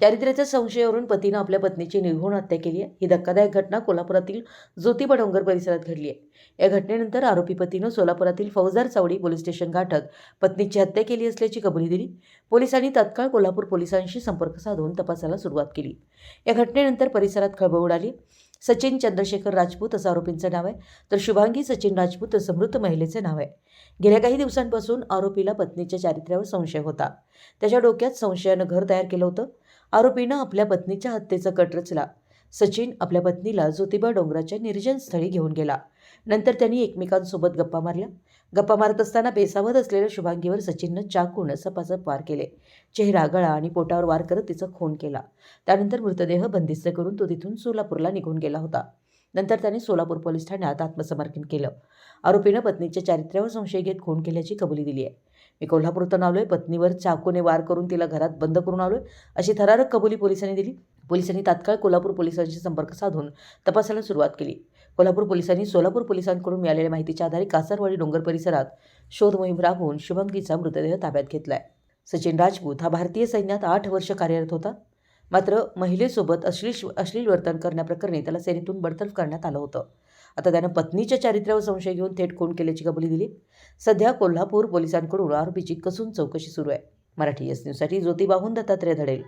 चारित्र्याच्या संशयावरून पतीनं आपल्या पत्नीची निर्घुण हत्या केली आहे. ही धक्कादायक घटना कोल्हापुरातील ज्योतिबा डोंगर परिसरात घडली आहे. या घटनेनंतर आरोपी पतीनं सोलापुरातील फौजदार चावडी पोलीस स्टेशन गाठत पत्नीची हत्या केली असल्याची कबुली दिली. पोलिसांनी तत्काळ कोल्हापूर पोलिसांशी संपर्क साधून तपासाला सुरुवात केली. या घटनेनंतर परिसरात खळबळ उडाली. सचिन चंद्रशेखर राजपूत असं आरोपींचं नाव आहे. तर शुभांगी सचिन राजपूत असं मृत महिलेचं नाव आहे. गेल्या काही दिवसांपासून आरोपीला पत्नीच्या चारित्र्यावर संशय होता. त्याच्या डोक्यात संशयानं घर तयार केलं होतं. आरोपीनं आपल्या पत्नीच्या हत्येचा कट रचला. सचिन आपल्या पत्नीला ज्योतिबा डोंगराच्या निर्जन स्थळी घेऊन गेला. नंतर त्यांनी एकमेकांसोबत गप्पा मारल्या. गप्पा मारत असताना बेसावत असलेल्या शुभांगीवर सचिननं चाकून सपासप वार केले. चेहरा गळा आणि पोटावर वार करत तिचा खून केला. त्यानंतर मृतदेह बंदिस्त करून तो तिथून सोलापूरला निघून गेला होता. नंतर त्याने सोलापूर पोलीस ठाण्यात आत्मसमर्पण केलं. आरोपीनं पत्नीच्या चारित्र्यावर संशय घेत खून केल्याची कबुली दिली आहे. मी कोल्हापूरतून आलोय पत्नीवर चाकूने वार करून तिला घरात बंद करून आलोय अशी थरारक कबुली पोलिसांनी दिली. पोलिसांनी तात्काळ कोल्हापूर पोलिसांशी संपर्क साधून तपासाला सुरुवात केली. कोल्हापूर पोलिसांनी सोलापूर पोलिसांकडून मिळालेल्या माहितीच्या आधारे कासारवाडी डोंगर परिसरात शोध मोहीम राबवून शुभंगीचा मृतदेह ताब्यात घेतला आहे सचिन राजपूत हा भारतीय सैन्यात आठ वर्ष कार्यरत होता. मात्र महिलेसोबत अश्लील अश्लील वर्तन करण्याप्रकरणी त्याला सेनेतून बडतर्फ करण्यात आलं होतं. आता त्यानं पत्नीच्या चारित्र्यावर संशय घेऊन थेट खून केल्याची कबुली दिली. सध्या कोल्हापूर पोलिसांकडून आरोपीची कसून चौकशी सुरू आहे. मराठी एस न्यूजसाठी ज्योतिबाहून दत्तात्रय धडेल.